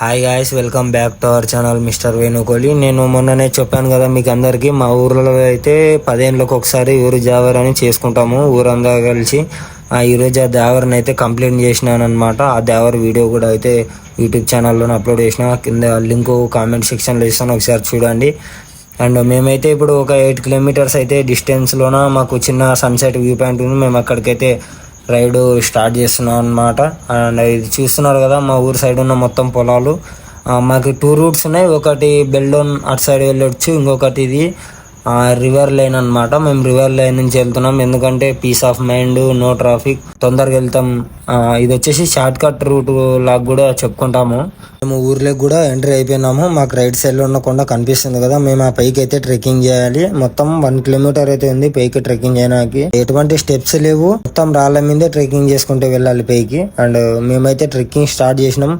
Hi guys welcome back to our channel mister Venukoli నేను మొన్ననే చెప్పాను కదా మీకు అందరికీ మా ఊర్లో అయితే పదేళ్ళకి ఒకసారి ఊరు జావర్ అని చేసుకుంటాము ఊరంతా కలిసి. ఆ ఈరోజు ఆ దేవరని అయితే కంప్లీట్ చేసినాను అనమాట ఆ దేవర్ వీడియో కూడా అయితే యూట్యూబ్ ఛానల్లో అప్లోడ్ చేసిన. కింద లింక్ కామెంట్ సెక్షన్లో ఇస్తాను ఒకసారి చూడండి. అండ్ మేమైతే ఇప్పుడు ఒక ఎయిట్ కిలోమీటర్స్ అయితే డిస్టెన్స్లోన మాకు చిన్న సన్సెట్ వ్యూ పాయింట్ ఉంది. మేము అక్కడికైతే రైడ్ స్టార్ట్ చేస్తున్నాం అనమాట అండ్ ఇది చూస్తున్నారు కదా మా ఊరు సైడ్ ఉన్న మొత్తం పొలాలు. మాకు టూ రూట్స్ ఉన్నాయి. ఒకటి బెల్డోన్ అటు సైడ్ వెళ్ళొచ్చు ఇంకొకటి ఇది రివర్ లైన్ అన్నమాట. మేము రివర్ లైన్ నుంచి వెళ్తున్నాం. ఎందుకంటే peace of mind no traffic తొందరగా వెళ్తాం. ఇది వచ్చేసి షార్ట్ కట్ రూట్ లాగా కూడా చెప్పుకుంటాము. మేము ఊర్లోకి కూడా ఎంట్రీ అయిపోయినాము. మాకు రైట్ సైడ్లో ఉన్న కొండ కనిపిస్తుంది కదా మేము ఆ పైకి అయితే ట్రెక్కింగ్ చేయాలి. మొత్తం వన్ కిలోమీటర్ అయితే ఉంది పైకి ట్రెక్కింగ్ చేయడానికి. ఎటువంటి స్టెప్స్ లేవు. మొత్తం రాళ్ళ మీదే ట్రెక్కింగ్ చేసుకుంటూ వెళ్ళాలి పైకి. అండ్ మేమైతే ట్రెక్కింగ్ స్టార్ట్ చేసినాం.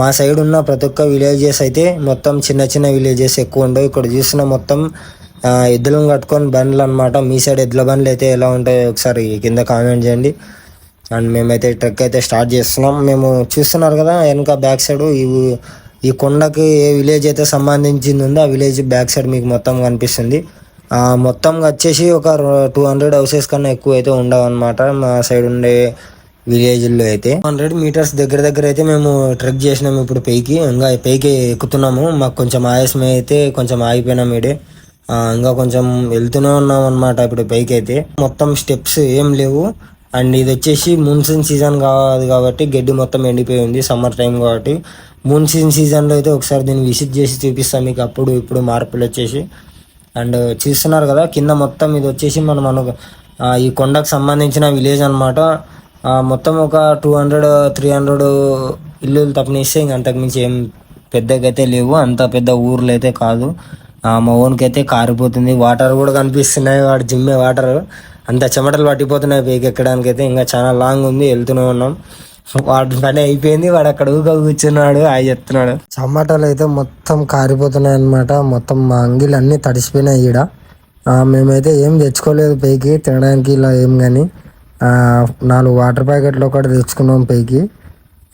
మా సైడ్ ఉన్న ప్రతి ఒక్క విలేజెస్ అయితే మొత్తం చిన్న చిన్న విలేజెస్ ఎక్కువ ఉండవు. ఇక్కడ చూసిన మొత్తం ఎద్దులను కట్టుకొని బండ్లు అనమాట మీ సైడ్ ఎద్దుల బండ్లు అయితే ఎలా ఉంటాయో ఒకసారి కింద కామెంట్ చేయండి. అండ్ మేమైతే ట్రెక్ అయితే స్టార్ట్ చేస్తున్నాం. మేము చూస్తున్నారు కదా వెనుక బ్యాక్ సైడ్ ఈ ఈ కొండకి ఏ విలేజ్ అయితే సంబంధించింది ఉందో ఆ విలేజ్ బ్యాక్ సైడ్ మీకు మొత్తం కనిపిస్తుంది. మొత్తం వచ్చేసి ఒక టూ హండ్రెడ్ హౌసెస్ కన్నా ఎక్కువ అయితే ఉండవు అనమాట మా సైడ్ ఉండే విలేజ్లో అయితే. హండ్రెడ్ మీటర్స్ దగ్గర దగ్గర అయితే మేము ట్రెక్ చేసినాము ఇప్పుడు పైకి. ఇంకా పైకి ఎక్కుతున్నాము. మాకు కొంచెం ఆయాసం అయితే కొంచెం ఆగిపోయినాం ఇడే ఇంకా కొంచెం వెళ్తూనే ఉన్నాం అనమాట ఇప్పుడు పైకి అయితే. మొత్తం స్టెప్స్ ఏం లేవు. అండ్ ఇది వచ్చేసి మూన్సూన్ సీజన్ కాదు కాబట్టి గడ్డి మొత్తం ఎండిపోయి ఉంది సమ్మర్ టైం కాబట్టి. మూన్సూన్ సీజన్లో అయితే ఒకసారి దీన్ని విజిట్ చేసి చూపిస్తాను మీకు అప్పుడు ఇప్పుడు మార్పులు వచ్చేసి. అండ్ చూస్తున్నారు కదా కింద మొత్తం ఇది వచ్చేసి మనం అను ఈ కొండకు సంబంధించిన విలేజ్ అనమాట మొత్తం ఒక టూ హండ్రెడ్ త్రీ హండ్రెడ్ ఇల్లులు తప్పనిస్తే ఇంక అంతకుమించి ఏం పెద్దగా అయితే లేవు. అంత పెద్ద ఊర్లు అయితే కాదు. ఆ, మా ఓన్కి అయితే కారిపోతుంది. వాటర్ కూడా కనిపిస్తున్నాయి. వాడు జిమ్మే వాటర్. అంత చెమటలు పట్టిపోతున్నాయి పైకి ఎక్కడానికి అయితే ఇంకా చాలా లాంగ్ ఉంది. వెళ్తూనే ఉన్నాం. వాడు పని అయిపోయింది. వాడు అక్కడ ఊగా కూర్చున్నాడు. ఆయన చెప్తున్నాడు. చెమటలు అయితే మొత్తం కారిపోతున్నాయి అనమాట మొత్తం మా అంగిలు అన్ని తడిసిపోయినాయి ఈడ. మేమైతే ఏం తెచ్చుకోలేదు పైకి. తినడానికి ఇలా ఏం కానీ నాలుగు వాటర్ ప్యాకెట్లు ఒకటి తెచ్చుకున్నాం పైకి.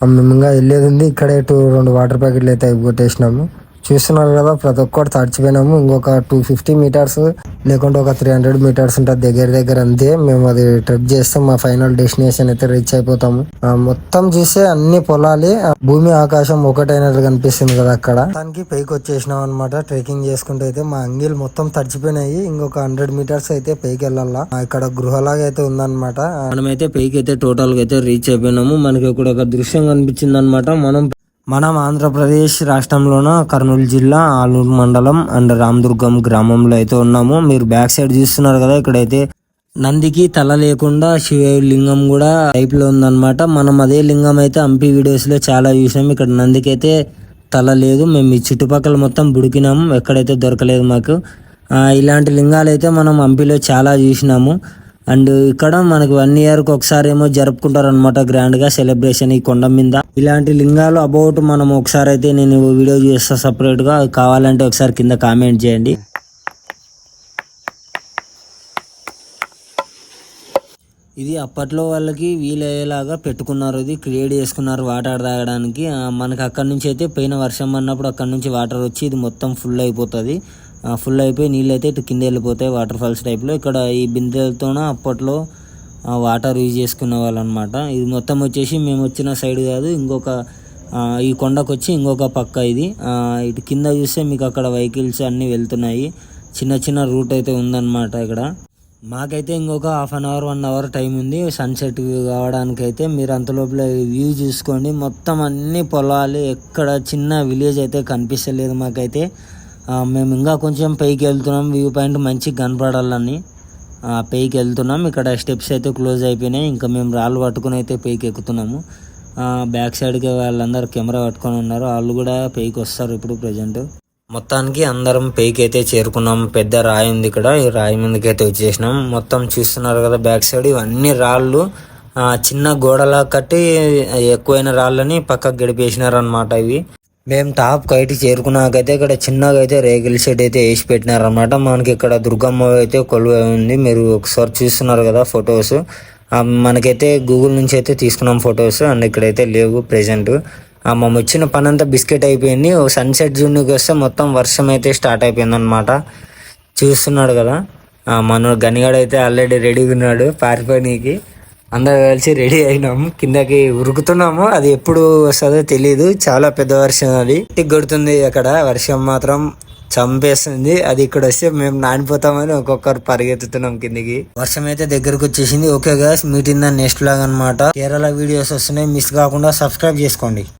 మేము ఇంకా వెళ్ళేది ఉంది. ఇక్కడే టూ రెండు వాటర్ ప్యాకెట్లు అయితే కొట్టేసినాము. చూస్తున్నారు కదా ప్రతి ఒక్కటి తడిచిపోయినాము. ఇంకొక టూ ఫిఫ్టీ మీటర్స్ లేకుంటే ఒక త్రీ హండ్రెడ్ మీటర్స్ ఉంటుంది దగ్గర దగ్గర అంతే. మేము అది ట్రెక్ చేస్తాం మా ఫైనల్ డెస్టినేషన్ అయితే రీచ్ అయిపోతాము. ఆ, మొత్తం చూస్తే అన్ని పొలాలే భూమి ఆకాశం ఒకటైనట్టు కనిపిస్తుంది కదా అక్కడ. దానికి పైకి వచ్చేసినాం అనమాట ట్రెక్కింగ్ చేసుకుంటే అయితే మా అంగిల్ మొత్తం తడిచిపోయినాయి. ఇంకొక హండ్రెడ్ మీటర్స్ అయితే పైకి వెళ్ళాలా. ఇక్కడ గృహలాగా అయితే ఉందన్నమాట. మనమైతే పైకి అయితే టోటల్గా అయితే రీచ్ అయిపోయినాము. మనకి ఇక్కడ ఒక దృశ్యం కనిపించింది అనమాట మనం మనం ఆంధ్రప్రదేశ్ రాష్ట్రంలోన కర్నూలు జిల్లా ఆలూరు మండలం అండ్ రామదుర్గం గ్రామంలో అయితే ఉన్నాము. మీరు బ్యాక్ సైడ్ చూస్తున్నారు కదా ఇక్కడైతే నందికి తల లేకుండా శివ లింగం కూడా టైప్లో ఉందన్నమాట. మనం అదే లింగం అయితే హంపి వీడియోస్లో చాలా చూసాం. ఇక్కడ నందికి అయితే తల లేదు. మేము ఈ చుట్టుపక్కల మొత్తం బుడికినాము. ఎక్కడైతే దొరకలేదు మాకు. ఇలాంటి లింగాలు అయితే మనం హంపిలో చాలా చూసినాము. అండ్ ఇక్కడ మనకు వన్ ఇయర్కి ఒకసారి ఏమో జరుపుకుంటారు అనమాట గ్రాండ్గా సెలబ్రేషన్ ఈ కొండ మీద. ఇలాంటి లింగాలు అబౌట్ మనం ఒకసారి అయితే నేను వీడియో చేస్తా సపరేట్గా. కావాలంటే ఒకసారి కింద కామెంట్ చేయండి. ఇది అప్పట్లో వాళ్ళకి వీలయ్యేలాగా పెట్టుకున్నారు. ఇది క్రియేట్ చేసుకున్నారు వాటర్ తాగడానికి. మనకు మనకి అక్కడ నుంచి అయితే పోయిన వర్షం అన్నప్పుడు అక్కడ నుంచి వాటర్ వచ్చి ఇది మొత్తం ఫుల్ అయిపోతుంది. ఫుల్ అయిపోయి నీళ్ళు అయితే ఇటు కింద వెళ్ళిపోతాయి వాటర్ ఫాల్స్ టైప్లో ఇక్కడ ఈ బిందెలతోన అప్పట్లో వాటర్ యూజ్ చేసుకునే వాళ్ళు అనమాట ఇది మొత్తం వచ్చేసి మేము వచ్చిన సైడ్ కాదు ఇంకొక ఈ కొండకు వచ్చి ఇంకొక పక్క ఇది. ఇటు కింద చూస్తే మీకు అక్కడ వెహికల్స్ అన్నీ వెళ్తున్నాయి. చిన్న చిన్న రూట్ అయితే ఉందన్నమాట ఇక్కడ. మాకైతే ఇంకొక half an hour one hour time ఉంది. సన్సెట్ కావడానికి అయితే మీరు అంతలోపల వ్యూ చూసుకోండి. మొత్తం అన్ని పొలాలు ఎక్కడ చిన్న విలేజ్ అయితే కనిపిస్తలేదు మాకైతే. మేము ఇంకా కొంచెం పైకి వెళ్తున్నాం. వ్యూ పాయింట్ మంచిగా కనపడాలని. పైకి వెళ్తున్నాం. ఇక్కడ స్టెప్స్ అయితే క్లోజ్ అయిపోయినాయి. ఇంకా మేము రాళ్ళు పట్టుకుని అయితే పైకి ఎక్కుతున్నాము. బ్యాక్ సైడ్కి వాళ్ళందరూ కెమెరా పట్టుకొని ఉన్నారు. వాళ్ళు కూడా పైకి వస్తారు ఇప్పుడు ప్రజెంట్. మొత్తానికి అందరం పైకి అయితే చేరుకున్నాం. పెద్ద రాయి ఉంది ఇక్కడ. ఈ రాయి మీదకి అయితే వచ్చేసినాం. మొత్తం చూస్తున్నారు కదా బ్యాక్ సైడ్. ఇవన్నీ రాళ్ళు చిన్న గోడలా కట్టి ఎక్కువైన రాళ్ళని పక్కకు గడిపేసినారు అనమాట ఇవి. మేము టాప్ కైట్ చేరుకున్నాకైతే ఇక్కడ చిన్నగా అయితే రేగిల్ షెడ్ అయితే వేసి పెట్టినారనమాట మనకి ఇక్కడ దుర్గమ్మ అయితే కొలువై ఉంది. మీరు ఒకసారి చూస్తున్నారు కదా ఫొటోస్. మనకైతే గూగుల్ నుంచి అయితే తీసుకున్నాం ఫొటోస్. అండ్ ఇక్కడైతే లేవు ప్రెజెంట్. ఆ మేము వచ్చిన పని అంతా బిస్కెట్ అయిపోయింది. సన్సెట్ జూన్కి వస్తే మొత్తం వర్షం అయితే స్టార్ట్ అయిపోయింది అనమాట చూస్తున్నాడు కదా. ఆ మన గనిగాడు అయితే ఆల్రెడీ రెడీగా ఉన్నాడు. పారిపోయినీకి. అందరు కలిసి రెడీ అయినాము. కిందకి ఉరుకుతున్నాము. అది ఎప్పుడు వస్తుందో తెలియదు చాలా పెద్ద వర్షం అది. కొడుతుంది అక్కడ. వర్షం మాత్రం చంపేస్తుంది. అది ఇక్కడ వస్తే మేము నానిపోతామని ఒక్కొక్కరు పరిగెత్తుతున్నాం కిందికి. వర్షం అయితే దగ్గరకు వచ్చేసింది. Okay guys meet in the next vlog అనమాట కేరళ వీడియోస్ వస్తున్నాయి. మిస్ కాకుండా సబ్స్క్రైబ్ చేసుకోండి.